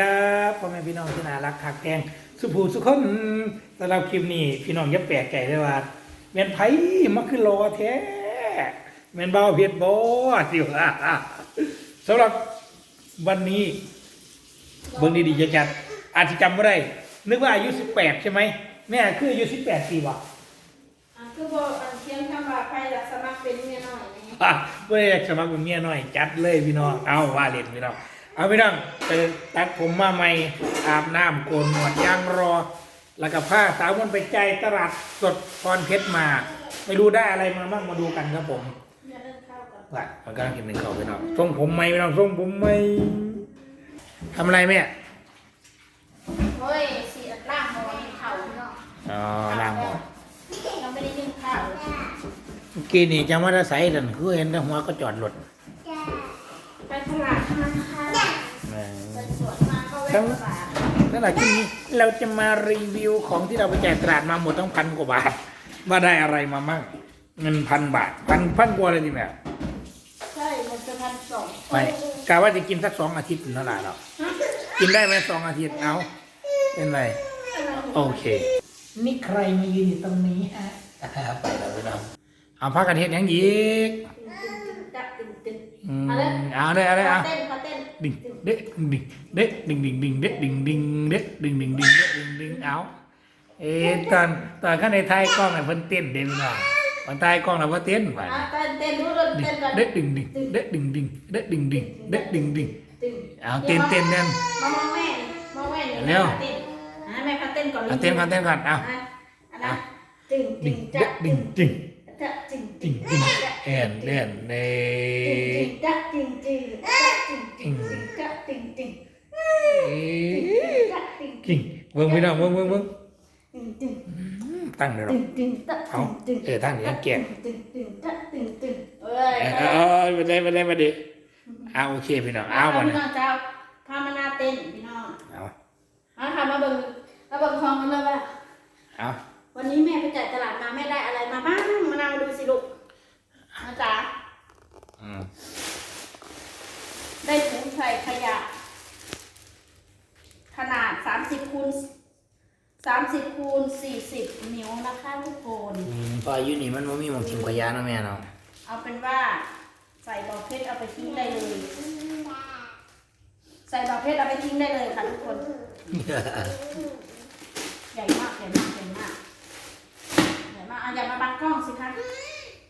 ครับพ่อแม่พี่น้องที่น่ารักคักแกงสุภูสุคนสำหรับคลิปนี้พี่น้องอย่าแปลกใจเลยว่าแม่นไผมาคือรอแท้แม่นเบาเพียรบ่สิว่าสำหรับวันนี้เบิ่งดีๆจัดๆอาจจะจำไม่ได้ นึกว่าอายุ18ใช่ไหมแม่คืออายุ18ปีว่ะอะคือบอกอันเทียงคำว่าใครอยากสมัครเป็นเมียน้อยนี่อะเพื่ออยากสมัครเป็นเมียน้อยจัดเลยพี่น้องเอาว่าเล่นพี่น้อง เอาพี่น้องไปตัดผมมาใหม่อาบน้ำโกนหนวดย่างรอ แล้วก็ผ้าสาวมันไปใจายตลาดสดพรเพชรมา ไม่รู้ได้อะไรมาบ้างมาดูกันครับผมเมียเริ่มเข้าก่อนว่ามันกำลังกินหนึ่งเขาพี่น้องทรงผมไหมพี่น้องทรงผมไหมทำอะไรแม่เฮ้ยสีล่างหมอนี่เข่าเนาะอ๋อล้างหมอยังไม่ได้นึ่งข้าวเลยเมื่อกี้นี่จังว่าจะใส่ดันคือเห็นแต่หัวก็จอดรถ ไปตลาดมาค่ะไปสวนมาก็แวะตลาดสำหรับคลิปนี้เราจะมารีวิวของที่เราไปแจกตลาดมาหมดต้องพันกว่าบาทว่าได้อะไรมามั่งเงินพันบาทพันพันกว่าเลยนี่แม่ใช่มันจะพันสองไม่กะว่าจะกินสักสองอาทิตย์ถึงเท่าไหร่แล้วกินได้ไหมสองอาทิตย์เอาเป็นไรโอเค นี่ใครมายืนอยู่ตรงนี้ฮะอ่าไปแล้วไปแล้วเอาพักกันเห็ดหยังอีกตึง ตึงตึงอืมเอาเลยเอาเลยเอาเลยเอาเต้นเขาเต้นดิ่งเด็กดิ่งเด็กดิ่งดิ่งดิ่งเด็กดิ่งดิ่งเด็กดิ่งดิ่งดิ่ง เด็กดิ่งดิ่งเอาเอ๊ะตอนตอนข้างในท้ายกล้องน่ะเพิ่นเต้นเด่นหน่อยตอนท้ายกล้องน่ะเพิ่นเต้นไปอะเต้นเต้นรู้เลยดิ่งเต้นก่อนเด็กดิ่งดิ่งเด็กดิ่งดิ่งจิ๊งดิ่งเด็กดิ่งดิ่งตึงเอาเต้นเต้นนั่นมามองแม่มองแม่นี่เร็วเต้นอะแม่เขาเต้นก่อนเอาเต้นก่อนเต้นก่อนเอาอะอันนั้นตึงตึดิ่งงจะเด็กดิ่งดิ่งจะตึงดิ่งดิ่งจะตึงตึงจะตึงตึงจะตึงตึงเอ๊ะจะตึงกิ่งเบิ่งพี่น้องเบิ่งเบิ่งเบิ่งตึงตึงตั้งเดี๋ยวตึงตึงจะเอาตึงเออตั้งเดี๋ยวแกะตึงตึงจะตึงตึงเอ้ยเออเออไปเลยไปเลยมาดิเอาโอเคพี่น้องเอาก่อนพี่น้องเจ้าพามานาเต้นพี่น้องเอาเอาค่ะมาเบิ่งมาเบิ่งทองกันเลยว่าเอา วันนี้แม่ไปจ่ายตลาดมาแม่ได้อะไรมาบ้างมานาวมาดูสิลูกนะจ๊ะอืมได้ถุงใส่ขยะ ขนาด30คูณ30คูณ40นิ้วนะคะทุกคน อืมพออายุนี่มันไม่มีหมองทิมขยะนะแม่เนาะเอาเป็นว่าใส่ดอกเพชรเอาไปทิ้งได้เลย ใส่ดอกเพชรเอาไปทิ้งได้เลยค่ะทุกคน ใหญ่มากใหญ่มากใหญ่ มากใหญ่มากอะอย่ามาบังกล้องสิคะ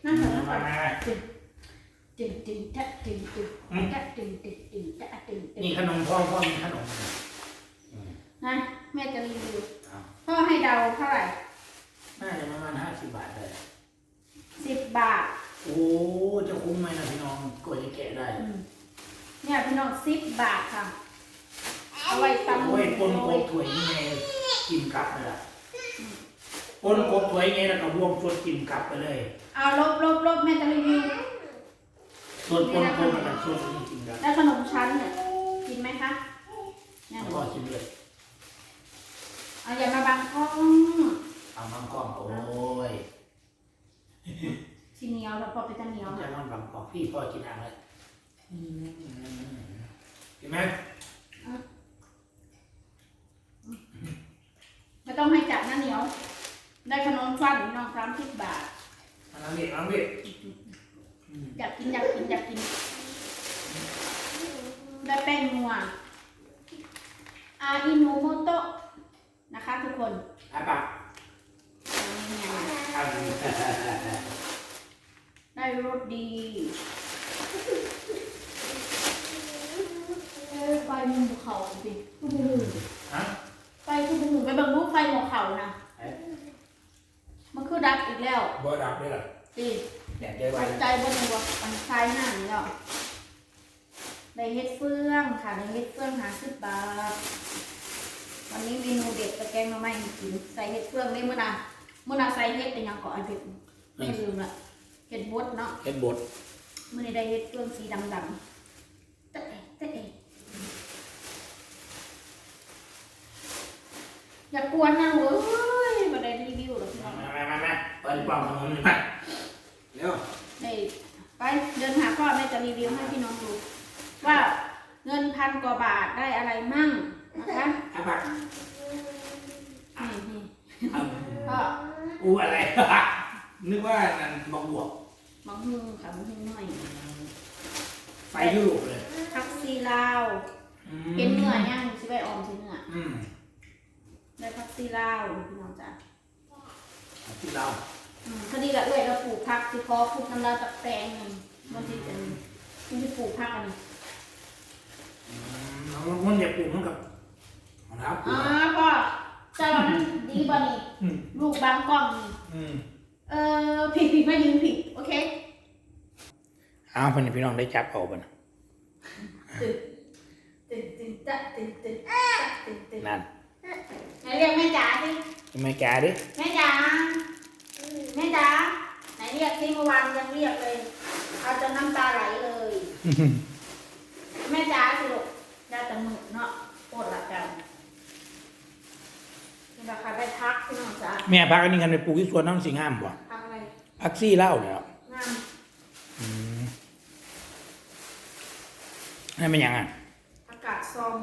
นั่งเถอะนั่งก่อนจึงจึงจึงจะจึงจึงจะจึงจึงจึงจะจึงจึงนี่ขนมพ่อพ่อมีขนมนะแม่จะรีวิวเอาพ่อให้เดาเท่าไหร่น่าจะประมาณห้าสิบบาทเลยสิบบาท โอ้จะคุ้มไหมนะพี่น้องกว่าจะแกะได้อืมเนี่ยพี่น้องสิบบาทค่ะเอาไว้ตำโอ้ยปนกบถ้วยนี่ไงกินกลับเลยล่ะ ปนกบถ้วยไงแล้วก็รวมส่วนกินกลับไปเลย เอาลบลบลบแม่จะรีวิวส่วนปนกบแล้วก็ส่วนที่กินกลับแล้วขนมชั้นเนี่ยกินไหมคะเนี่ยแล้วก็กินเลยเอาอย่ามาบังกล้องเอามังกรโอ้ยสีเหนียวแล้วพอไปจะเหนียวจะนะนอนบังกรพี่พ่อกินอะไรอืมเห็นไหมไม่ต้องให้จับนะเหนียว ได้ขนมฟันพี่น้องสามสิบบาทอันนั้นเด็กอันนั้นเด็กอยากกินอยากกินอยากกิน ได้แป้งนัวอาอิโนโมโตะนะคะทุกคนอะปะอันนี้ไงอันนี้ได้รสดีเอ้ยไฟมันภูเขาสิทุกมือฮะ ไฟทุกมือไปเบังรูปไฟหัวเขานะเอ๊ะมัน คือดับอีกแล้วบ่ดับด้วยเหรอสิแดดใจไวปัจจัยบนหัวปันชายหน้านี่แล้วได้เฮ็ดเฟื่องค่ะได้เฮ็ดเฟื่องหาสิบบาทวันนี้เมนูเด็ดตะแกงมาไม่ให้กินใส่เฮ็ดเฟื่องได้เมื่อนาเมื่อนาใส่เฮ็ดเป็นหยังก่อนอันเผ็ดไม่ลืมละเฮ็ดบดเนาะเฮ็ดบดเมื่อนี้ได้เฮ็ดเฟื่องสีดำดำๆตะเอะตะเอะอย่ากวนนะลูก เปิดกล่องขนมหน่อยมาเร็วได้ไปเดินหาพ่อแม่จะรีวิวให้พี่น้องดู ว่าเงินพันกว่าบาทได้อะไรมั่งนะคะอาบักนี่นี่เอาก็อูอะไร นึกว่านั่นบอกบวกมะฮุงค่ะมะฮุงหน่อยไปยุโรปเลยผักซีลาวอืมเห็นเนื้อย่างสิไปออมสิเนื้ออืมได้ผักซีลาวพี่น้องจ้ะที่เราอืม พอดีละเอ้ยเราปลูกผักที่คอปลูกน้ำลายจากแปลงหนึ่งมันจะเป็นมันจะปลูกผักอันนี้อืมน้องมันอยากปลูกเหมือนกับของเราปลูอ๋อกพ่อเจ้ามันดีบ่นี่อืมลูกบางกล้องนี่อืมเออผิดผิดมายืนผิดโอเคเอาเพื่อนพี่น้องได้จับเอาไปนะตื่นตื่นตื่นตะตื่นตื่นตะตื่นตื่นนั่นไหนเรียกแม่จ๋าสิไม่แก่ดิแม่จ๋า แม่จ๋าไหนเรียกที่เมื่อวานยังเรียกเลย เอาจนน้ำตาไหลเลย แม่จ๋าสิลูกได้แต่หมึกเนาะปวดละกันนี่ราคาได้พักพี่น้องจ๋าแม่พักอันนี้กันไปปลูกที่สวนน้ำสิงามบ่พักอะไรพักซี่เหล้าเนี่ยครับงามอืมนั่นเป็นหยังอะอากาศส้ม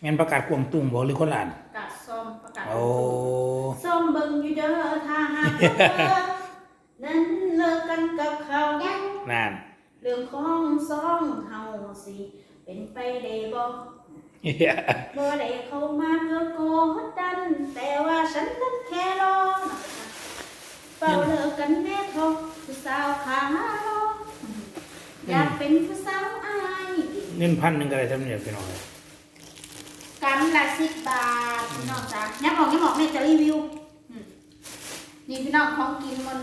แม่นประกาศกวางตุ้งบ่หรือคนละอันอากาศส้มอากาศโอ้ ส้มเบิ่งอยู่เด้อถ้าหากว่าเธอ นั้นเลิกกันกับเขานั่นเรื่องของสองเฮาสิเป็นไปได้บ่เหี้ยบ่ได้เข้ามาเพื่อกดดัน แต่ว่าฉันนั้นแค่รอเฝ้าเลิกกันแน่ทองผู้สาวขาลออยากเป็นผู้สาวอายเงินพันหนึ่งก็ได้ทำเนี่ยพี่น้องเลยกำละสิบบาทพี่น้องจ้ะยับออกยับออกแม่จะรีวิวอืมนี่พี่น้องของกินมัน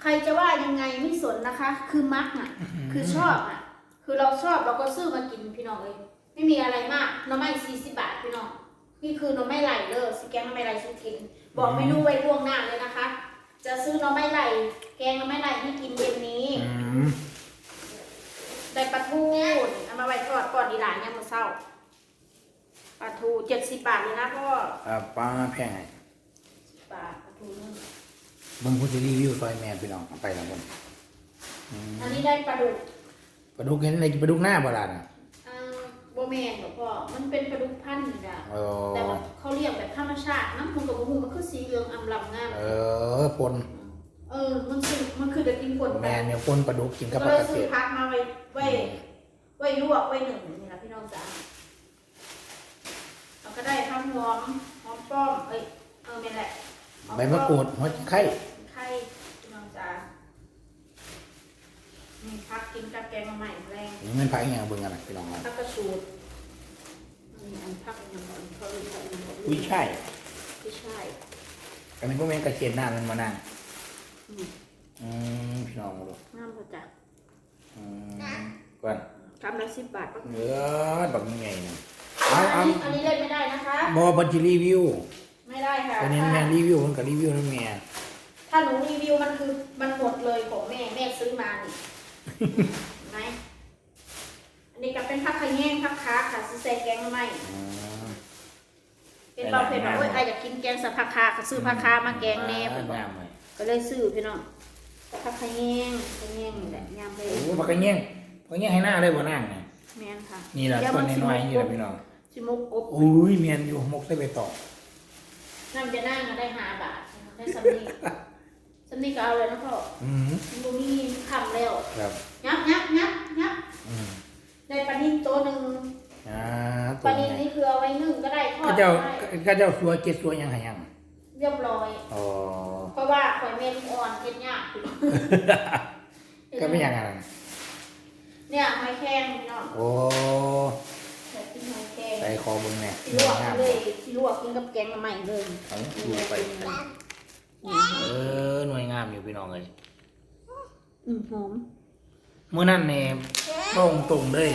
ใครจะว่ายังไงไม่สนนะคะ คือมักอะ คือชอบอะ คือเราชอบเราก็ซื้อมากินพี่น้องเลยไม่มีอะไรมากหน่อไม้สี่สิบบาทพี่น้อง นี่คือหน่อไม้ไหลเด้อสิแกงหน่อไม้ไหลซื้อกิน บอกเมนูไว้ล่วงหน้าเลยนะคะ จะซื้อหน่อไม้ไหลแกงหน่อไม้ไหลให้กินเย็นนี้อืมได้ปลาทูนี่เอามาไว้ทอดก่อนดีหลานเนี่ยามมาเศร้าปลาทูเจ็ดสิบบาทเลยนะพ่อ อ่าป้าแพงไง บาทปลาทูนึ่ง เบิ่งผู้ที่รีวิวซอยแม่พี่น้องเอาไปแล้วคนอืมอันนี้ได้ปลาดุกปลาดุกเห็นในปลาดุกหน้าโบราณอะอ่าโบแมนหรอกพ่อมันเป็นปลาดุกพันธุ์นี่นะเอแต่อว่าเขาเรียกแบบธรรมชาติน้ำมันกับหูมันคือสีเหลืองอำลำงามเออปนเออ มันคือมันคือเด็กกินผลแม่เนี่ยปนปลาดุกกินกับปก็ลาเลยกระเทซื้อศพักมาไว้ไว้ไว้ลวกไว้หนึ่งนี่นะพี่น้องจ๋าเราก็ได้ทั้งหอมหอมป้อมเอ้ยเออนี่นแหละหอใบมะกรูดหัวไข่ ไข่พี่น้องจ๋า นี่พักกินกับแกงมาใหม่แรงนี่มันพักอหย่างเบิ่งกันนะพี่น้องครับพักกระสูดนี่อันพักอย่างก่อนเขาเรียกว่าอันนี้กุ้ยช่ายกุ้ยช่ายอันนี้พวกแม่นกระเทียมหน้ามันมานั่งอืมอืมพี่น้องมาดูน้ำพอจ้ะอืมก่อนกำละสิบบาทปะเนื้อแบบนี้ไงเนี่ยอัเอานเอานี้อันนี้เล่นไม่ได้นะคะ บอบัญชีรีวิวไม่ได้ค่ะตอนนี้แม่รีวิวมันกับรีวิวนั่นแม่ถ้าหนูรีวิวมันคือมันหมดเลยของแม่แม่ซื้อมานี่เห็น ไหมอันนี้ก็เป็นผักขะแยงผักขาค่ะซื้อใส่แกงมาใหม่อืมเป็นเบาเผ็ดบอกว่าใครอยากกินแกงใส่ผักคาก็ซื้อผักคามาแกงแน่เพิ่นบอกยำเลยก็เลยซื้อพี่น้องผักขะแยงขะแยงนี่แหละยำเลยโอ้ปากกระเงี้ยงปากกระเงี้ยงให้หน้าเลยบ่นั่งเนี่ยแม่นค่ะนี่แหละเดี๋ยวต้นมัน้อยๆสินี่แหละพี่น้องสิมุกอบอุ้ยเมียนอยู่มกใส่ใบตองน้ำจะนั่งก็ได้ห้าบาทได้สำนี สำนีก็เอาเลยนะพ่ออืมมันบ่มีคำแล้ว ครับยับยับยับยับอืมได้ปลานิ่ตัวหนึ่งอ่าปลานิ่นี่คือเอาไว้นึ่งก็ได้ทอก็ดเจ้าก็ได้ก็เจ้าสัวเจ็ดสัวยังไงยังเรียบร้อย อ๋อเพราะว่าข่อยเมนอ่อนเฮ็ดยากก็ไม่ยังไงนะเนี่ยหอยแครงพี่น้องโอ้แบบกินหอยแครงใส่คอเบึงเนี่ยที่ลวกเลยที่ลวกกินกับแกงใหม่เลยเอาดูไป เอ อหน่วยงามอยู่พี่น้องเลยอืมหอมเมื่อนั้นเนี่ยตรงตรงๆเลย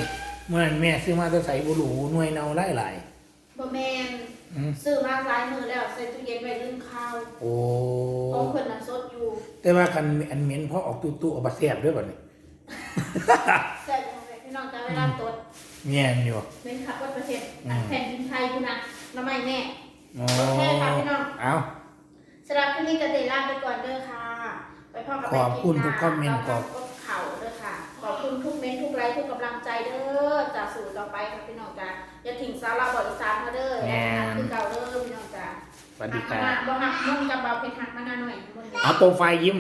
เมื่อนั้นแม่ซื้อมาจะใส่บุหรูหน่วยเนาไล่หลายบะแมนอืมซื้อมาหลายมือแล้วใส่ตู้เย็นไว้ลืมข้าวโอ้ของเพิ่นน่ะสดอยู่แต่ว่าคันอันเหม็นเพราะออกตู้ตู้ๆเอาบาเสียบด้วยบ่เนี่ย ใส่ลงไปพี่น้องจะเวลาตดเมียนอยู่เป็นขับวัดประเทศอืมแผ่นดินไทยคุณนะน้ำไม่แน่ อ๋อโอเคค่ะพี่น้อง เอาสำหรับคลิปนี้ก็เตลาไปก่อนเด้อค่ะ ไปพ่อกับขอบคุณทุกคอมเมนต์ขอบขอบเข่าเด้อค่ะ ขอบคุณคุณทุกเม้นต์ทุกไลค์ทุกกำลังใจเด้อจ้าสู่ต่อไปค่ะพี่น้องจ้าอย่าทิ้งสาระบออีสานมาเด้อแอนนาคือเก่าเด้อพี่น้องจ้าสวัสดีคหัรักบมาบ่หักมุ่งกับเบาเพชรหักมาหน้าหน่อยมุ่งเอาโปรไฟล์ยิ้ม